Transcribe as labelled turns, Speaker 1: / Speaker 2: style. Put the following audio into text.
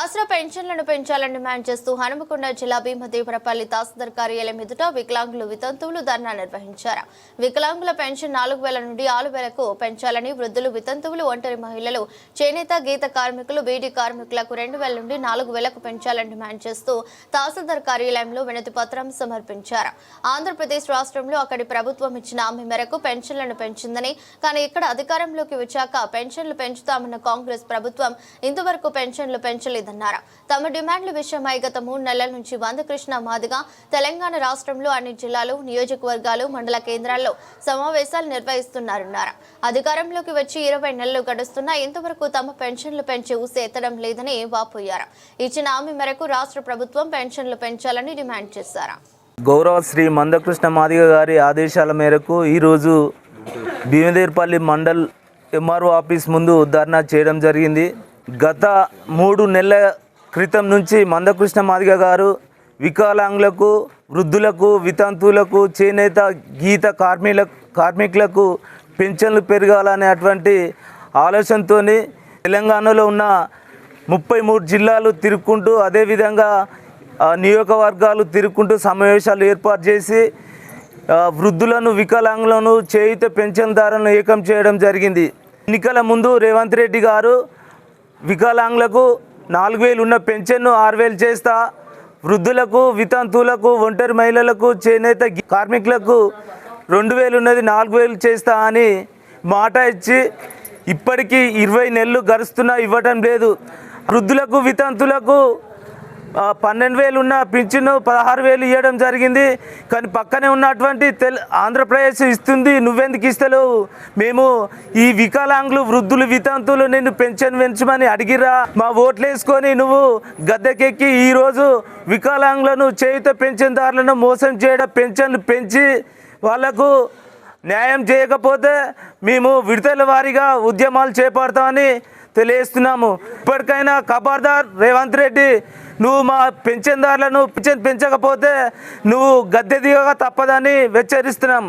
Speaker 1: ఆసరా పెన్షన్లను పెంచాలని డిమాండ్ చేస్తూ హనుమకొండ జిల్లా భీమదేవరపల్లి తహసీల్దార్ కార్యాలయం ఎదుట వికలాంగులు వితంతువులు ధర్నా నిర్వహించారు. వికలాంగుల పెన్షన్ నాలుగు వేల నుండి ఆరు వేలకు పెంచాలని వృద్ధులు వితంతువులు ఒంటరి మహిళలు చేనేత గీత కార్మికులు బీడీ కార్మికులకు రెండు వేల నుండి నాలుగు వేలకు పెంచాలని డిమాండ్ చేస్తూ తహసీల్దార్ కార్యాలయంలో వినతి పత్రం సమర్పించారు. ఆంధ్రప్రదేశ్ రాష్ట్రంలో అక్కడి ప్రభుత్వం ఇచ్చిన హామీ మేరకు పెన్షన్లను పెంచిందని కానీ ఇక్కడ అధికారంలోకి వచ్చాక పెన్షన్లు పెంచుతామన్న కాంగ్రెస్ ప్రభుత్వం ఇంతవరకు పెన్షన్లు పెంచలేదు. లేదన్నారు తమ డిమాండ్ల విషయమై గత మూడు నెలల నుంచి వందకృష్ణ మాదిగా తెలంగాణ రాష్ట్రంలో అన్ని జిల్లాలు నియోజకవర్గాలు మండల కేంద్రాల్లో సమావేశాలు నిర్వహిస్తున్నారన్నారు. అధికారంలోకి వచ్చి ఇరవై నెలలు గడుస్తున్నా ఇంతవరకు తమ పెన్షన్లు పెంచి ఊసే ఎత్తడం లేదని వాపోయారు. ఇచ్చిన హామీ మేరకు రాష్ట్ర ప్రభుత్వం పెన్షన్లు పెంచాలని డిమాండ్ చేశారు.
Speaker 2: గౌరవ శ్రీ మందకృష్ణ మాదిగ గారి ఆదేశాల మేరకు ఈరోజు భీమదేర్పల్లి మండల్ ఎంఆర్ఓ ఆఫీస్ ముందు ధర్నా చేయడం జరిగింది. గత మూడు నెలల క్రితం నుంచి మందకృష్ణ మాదిగ గారు వికలాంగులకు వృద్ధులకు వితంతువులకు చేనేత గీత కార్మికుల కార్మికులకు పెన్షన్లు పెరగాలనేటువంటి ఆలోచనతో తెలంగాణలో ఉన్న ముప్పై మూడు జిల్లాలు తిరుక్కుంటూ అదేవిధంగా నియోజకవర్గాలు తిరుక్కుంటూ సమావేశాలు ఏర్పాటు చేసి వృద్ధులను వికలాంగులను చేయుత పెన్షన్దారులను ఏకం చేయడం జరిగింది. ఎన్నికల ముందు రేవంత్ రెడ్డి గారు వికలాంగులకు నాలుగు వేలు ఉన్న పెన్షన్ను ఆరు వేలు చేస్తా. వృద్ధులకు వితంతువులకు ఒంటరి మహిళలకు చేనేత కార్మికులకు రెండు వేలు ఉన్నది నాలుగు వేలు చేస్తా అని మాట ఇచ్చి ఇప్పటికీ ఇరవై నెలలు గరుస్తున్నా ఇవ్వటం లేదు. వృద్ధులకు వితంతులకు పన్నెండు వేలు ఉన్న పింఛను పదహారు వేలు ఇవ్వడం జరిగింది. కానీ పక్కనే ఉన్నటువంటి తెల్ ఆంధ్రప్రదేశ్ ఇస్తుంది. నువ్వెందుకు ఇస్తలేవు? మేము ఈ వికలాంగులు వృద్ధులు వితంతులు నిన్ను పెన్షన్ పెంచమని అడిగిరా. మా ఓట్లు వేసుకొని నువ్వు గద్దెకెక్కి ఈరోజు వికలాంగులను చేయుత పెన్షన్దారులను మోసం చేయడం పెన్షన్లు పెంచి వాళ్ళకు న్యాయం చేయకపోతే మేము విడతల వారీగా ఉద్యమాలు చేపడతామని తెలియజేస్తున్నాము. ఇప్పటికైనా ఖబర్దార్ రేవంత్ రెడ్డి నువ్వు మా పెన్షన్దారులను పెన్షన్ పెంచకపోతే నువ్వు గద్దె దిగక తప్పదని హెచ్చరిస్తున్నాం